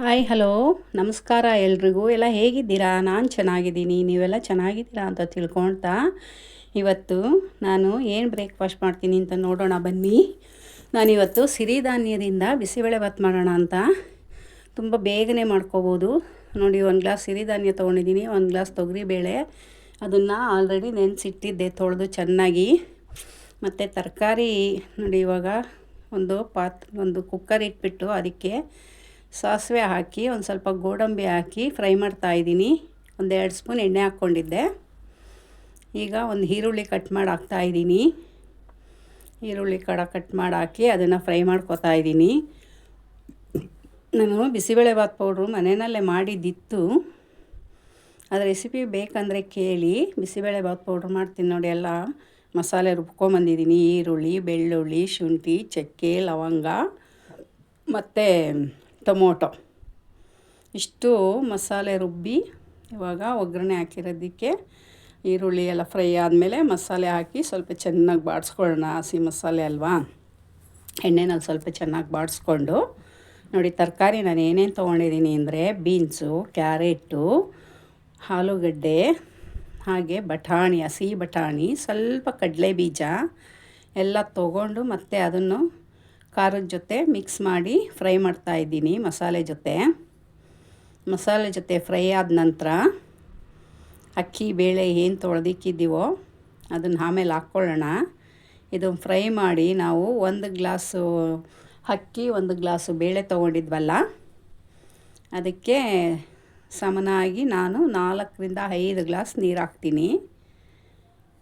Hi hello ನಮಸ್ಕಾರ ಎಲ್ರಿಗೂ. ಎಲ್ಲ ಹೇಗಿದ್ದೀರಾ? ನಾನು ಚೆನ್ನಾಗಿದ್ದೀನಿ. ನೀವೆಲ್ಲ ಚೆನ್ನಾಗಿದ್ದೀರಾ ಅಂತ ತಿಳ್ಕೊಳ್ತಾ? ಇವತ್ತು ನಾನು ಏನು ಬ್ರೇಕ್ಫಾಸ್ಟ್ ಮಾಡ್ತೀನಿ ಅಂತ ನೋಡೋಣ ಬನ್ನಿ. ನಾನಿವತ್ತು ಸಿರಿಧಾನ್ಯದಿಂದ ಬಿಸಿಬೇಳೆಭಾತ್ ಮಾಡೋಣ ಅಂತ. ತುಂಬ ಬೇಗನೆ ಮಾಡ್ಕೋಬೋದು. ನೋಡಿ, ಒಂದು ಗ್ಲಾಸ್ ಸಿರಿಧಾನ್ಯ ತೊಗೊಂಡಿದ್ದೀನಿ. ಒಂದು ಗ್ಲಾಸ್ ತೊಗರಿಬೇಳೆ. ಅದನ್ನು ಆಲ್ರೆಡಿ ನೆನೆಸಿಟ್ಟಿದ್ದೆ ತೊಳೆದು ಚೆನ್ನಾಗಿ. ಮತ್ತು ತರಕಾರಿ, ನೋಡಿ ಇವಾಗ ಒಂದು ಪಾತ್, ಒಂದು ಕುಕ್ಕರ್ ಇಟ್ಬಿಟ್ಟು ಅದಕ್ಕೆ ಸಾಸಿವೆ ಹಾಕಿ, ಒಂದು ಸ್ವಲ್ಪ ಗೋಡಂಬಿ ಹಾಕಿ ಫ್ರೈ ಮಾಡ್ತಾ ಇದ್ದೀನಿ. ಒಂದು ಎರಡು ಸ್ಪೂನ್ ಎಣ್ಣೆ ಹಾಕ್ಕೊಂಡಿದ್ದೆ. ಈಗ ಒಂದು ಈರುಳ್ಳಿ ಕಟ್ ಮಾಡಿ ಹಾಕ್ತಾ ಇದ್ದೀನಿ. ಈರುಳ್ಳಿ ಕಡ ಕಟ್ ಮಾಡಿ ಹಾಕಿ ಅದನ್ನು ಫ್ರೈ ಮಾಡ್ಕೊತಾ ಇದ್ದೀನಿ. ನಾನು ಬಿಸಿಬೇಳೆಬಾತ್ ಪೌಡ್ರು ಮನೆಯಲ್ಲೇ ಮಾಡಿದ್ದಿತ್ತು. ಅದು ರೆಸಿಪಿ ಬೇಕಂದರೆ ಕೇಳಿ ಬಿಸಿಬೇಳೆಬಾತ್ ಪೌಡ್ರು ಮಾಡ್ತೀನಿ ನೋಡಿ ಎಲ್ಲ. ಮಸಾಲೆ ರುಬ್ಕೊಂಬಂದಿದ್ದೀನಿ ಈರುಳ್ಳಿ, ಬೆಳ್ಳುಳ್ಳಿ, ಶುಂಠಿ, ಚಕ್ಕೆ, ಲವಂಗ, ಮತ್ತು ಟೊಮೊಟೊ. ಇಷ್ಟು ಮಸಾಲೆ ರುಬ್ಬಿ, ಇವಾಗ ಒಗ್ಗರಣೆ ಹಾಕಿರೋದಕ್ಕೆ ಈರುಳ್ಳಿ ಎಲ್ಲ ಫ್ರೈ ಆದಮೇಲೆ ಮಸಾಲೆ ಹಾಕಿ ಸ್ವಲ್ಪ ಚೆನ್ನಾಗಿ ಬಾಡಿಸ್ಕೊಳ್ಳೋಣ ಹಸಿ ಮಸಾಲೆ ಅಲ್ವಾ? ಎಣ್ಣೆನಲ್ಲಿ ಸ್ವಲ್ಪ ಚೆನ್ನಾಗಿ ಬಾಡಿಸ್ಕೊಂಡು, ನೋಡಿ ತರಕಾರಿ ನಾನು ಏನೇನು ತೊಗೊಂಡಿದ್ದೀನಿ ಅಂದರೆ ಬೀನ್ಸು, ಕ್ಯಾರೆಟು, ಆಲೂಗಡ್ಡೆ, ಹಾಗೆ ಬಟಾಣಿ, ಹಸಿ ಬಟಾಣಿ, ಸ್ವಲ್ಪ ಕಡಲೆ ಬೀಜ ಎಲ್ಲ ತೊಗೊಂಡು ಮತ್ತೆ ಅದನ್ನು ಖಾರದ ಜೊತೆ ಮಿಕ್ಸ್ ಮಾಡಿ ಫ್ರೈ ಮಾಡ್ತಾ ಇದ್ದೀನಿ ಮಸಾಲೆ ಜೊತೆ. ಮಸಾಲೆ ಜೊತೆ ಫ್ರೈ ಆದ ನಂತರ ಅಕ್ಕಿ, ಬೇಳೆ ಏನು ತೊಳೆದಿಕ್ಕಿದ್ದೀವೋ ಅದನ್ನು ಆಮೇಲೆ ಹಾಕ್ಕೊಳ್ಳೋಣ. ಇದು ಫ್ರೈ ಮಾಡಿ ನಾವು ಒಂದು ಗ್ಲಾಸು ಅಕ್ಕಿ, ಒಂದು ಗ್ಲಾಸು ಬೇಳೆ ತೊಗೊಂಡಿದ್ವಲ್ಲ, ಅದಕ್ಕೆ ಸಮನಾಗಿ ನಾನು ನಾಲ್ಕರಿಂದ ಐದು ಗ್ಲಾಸ್ ನೀರು ಹಾಕ್ತೀನಿ.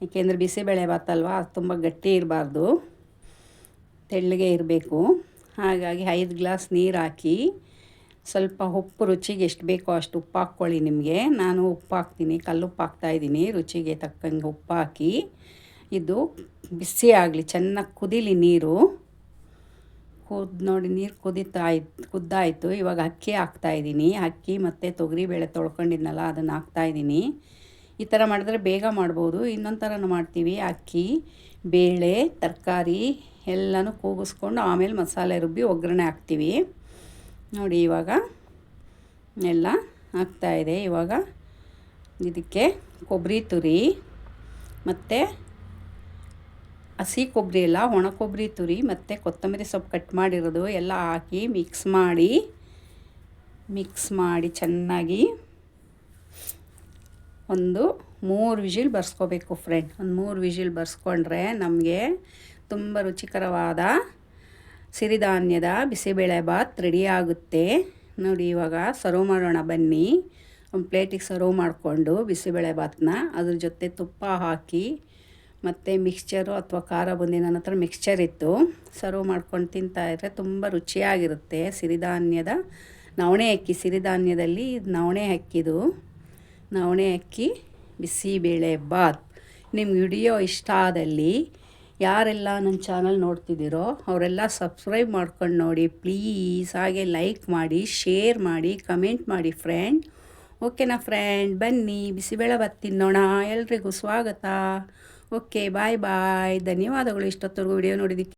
ಏಕೆಂದರೆ ಬಿಸಿಬೇಳೆ ಅದು ತುಂಬ ಗಟ್ಟಿ ಇರಬಾರ್ದು. ತೆಳ್ಳಗೆ ಇರಬೇಕು. ಹಾಗಾಗಿ ಐದು ಗ್ಲಾಸ್ ನೀರು ಹಾಕಿ ಸ್ವಲ್ಪ ಉಪ್ಪು ರುಚಿಗೆ ಎಷ್ಟು ಬೇಕೋ ಅಷ್ಟು ಉಪ್ಪು ಹಾಕ್ಕೊಳ್ಳಿ ನಿಮಗೆ. ನಾನು ಉಪ್ಪು ಹಾಕ್ತೀನಿ ಕಲ್ಲುಪ್ಪು ಹಾಕ್ತಾಯಿದ್ದೀನಿ ರುಚಿಗೆ ತಕ್ಕಂಗೆ ಉಪ್ಪು ಹಾಕಿ ಇದು ಬಿಸಿ ಆಗಲಿ, ಚೆನ್ನಾಗಿ ಕುದೀಲಿ ನೀರು. ಕುದ್ ನೋಡಿ, ನೀರು ಕುದೀತಾಯ್ತು ಕುದ್ದಾಯಿತು. ಇವಾಗ ಅಕ್ಕಿ ಹಾಕ್ತಾಯಿದ್ದೀನಿ ಅಕ್ಕಿ ಮತ್ತು ತೊಗರಿಬೇಳೆ ತೊಳ್ಕೊಂಡಿದ್ನಲ್ಲ, ಅದನ್ನು ಹಾಕ್ತಾಯಿದ್ದೀನಿ ಈ ಥರ ಮಾಡಿದ್ರೆ ಬೇಗ ಮಾಡ್ಬೋದು. ಇನ್ನೊಂದು ಥರನೂ ಮಾಡ್ತೀವಿ. ಅಕ್ಕಿ, ಬೇಳೆ, ತರಕಾರಿ ಎಲ್ಲನೂ ಕೂಗಿಸ್ಕೊಂಡು ಆಮೇಲೆ ಮಸಾಲೆ ರುಬ್ಬಿ ಒಗ್ಗರಣೆ ಹಾಕ್ತೀವಿ. ನೋಡಿ ಇವಾಗ ಎಲ್ಲ ಇದೆ. ಇವಾಗ ಇದಕ್ಕೆ ಕೊಬ್ಬರಿ ತುರಿ ಮತ್ತು ಹಸಿ ಕೊಬ್ಬರಿ ಎಲ್ಲ ಒಣ ಕೊಬ್ಬರಿ ತುರಿ ಮತ್ತು ಕೊತ್ತಂಬರಿ ಸೊಪ್ಪು ಕಟ್ ಮಾಡಿರೋದು ಎಲ್ಲ ಹಾಕಿ ಮಿಕ್ಸ್ ಮಾಡಿ ಮಿಕ್ಸ್ ಮಾಡಿ ಚೆನ್ನಾಗಿ ಒಂದು ಮೂರು ವಿಜಿಲ್ ಬರ್ಸ್ಕೋಬೇಕು ಫ್ರೆಂಡ್ ಒಂದು ಮೂರು ವಿಜಿಲ್ ಬರ್ಸ್ಕೊಂಡ್ರೆ ನಮಗೆ ತುಂಬ ರುಚಿಕರವಾದ ಸಿರಿಧಾನ್ಯದ ಬಿಸಿಬೇಳೆಬಾತ್ ರೆಡಿ ಆಗುತ್ತೆ. ನೋಡಿ ಇವಾಗ ಸರ್ವ್ ಮಾಡೋಣ ಬನ್ನಿ. ಒಂದು ಪ್ಲೇಟಿಗೆ ಸರ್ವ್ ಮಾಡಿಕೊಂಡು ಬಿಸಿಬೇಳೆಭಾತನ್ನ ಅದ್ರ ಜೊತೆ ತುಪ್ಪ ಹಾಕಿ ಮತ್ತು ಮಿಕ್ಸ್ಚರು ಅಥವಾ ಖಾರ ಬುಂದಿ ನನ್ನ ಹತ್ರ ಮಿಕ್ಸ್ಚರ್ ಇತ್ತು. ಸರ್ವ್ ಮಾಡ್ಕೊಂಡು ತಿಂತಾಯಿದ್ರೆ ತುಂಬ ರುಚಿಯಾಗಿರುತ್ತೆ ಸಿರಿಧಾನ್ಯದ ನವಣೆ ಅಕ್ಕಿ. ಸಿರಿಧಾನ್ಯದಲ್ಲಿ ನವಣೆ ಅಕ್ಕಿದು ನವಣೆ ಅಕ್ಕಿ, ಬಿಸಿಬೇಳೆ ಬಾತ್. ನಿಮ್ಗೆ ವಿಡಿಯೋ ಇಷ್ಟ ಆದಲ್ಲಿ ಯಾರೆಲ್ಲ ನನ್ನ ಚಾನಲ್ ನೋಡ್ತಿದ್ದೀರೋ ಅವರೆಲ್ಲ ಸಬ್ಸ್ಕ್ರೈಬ್ ಮಾಡ್ಕೊಂಡು ನೋಡಿ. ಪ್ಲೀಸ್ ಹಾಗೆ ಲೈಕ್ ಮಾಡಿ, ಶೇರ್ ಮಾಡಿ, ಕಮೆಂಟ್ ಮಾಡಿ ಫ್ರೆಂಡ್. ಓಕೆನಾ ಫ್ರೆಂಡ್? ಬನ್ನಿ, ಬಿಸಿಬೇಳೆ ಬಾತ್ ತಿನ್ನೋಣ. ಎಲ್ರಿಗೂ ಸ್ವಾಗತ. Okay, bye bye. ಧನ್ಯವಾದಗಳು. ಇಷ್ಟೊತ್ತವರೆಗೂ ವಿಡಿಯೋ ನೋಡಿದ್ದಕ್ಕೆ.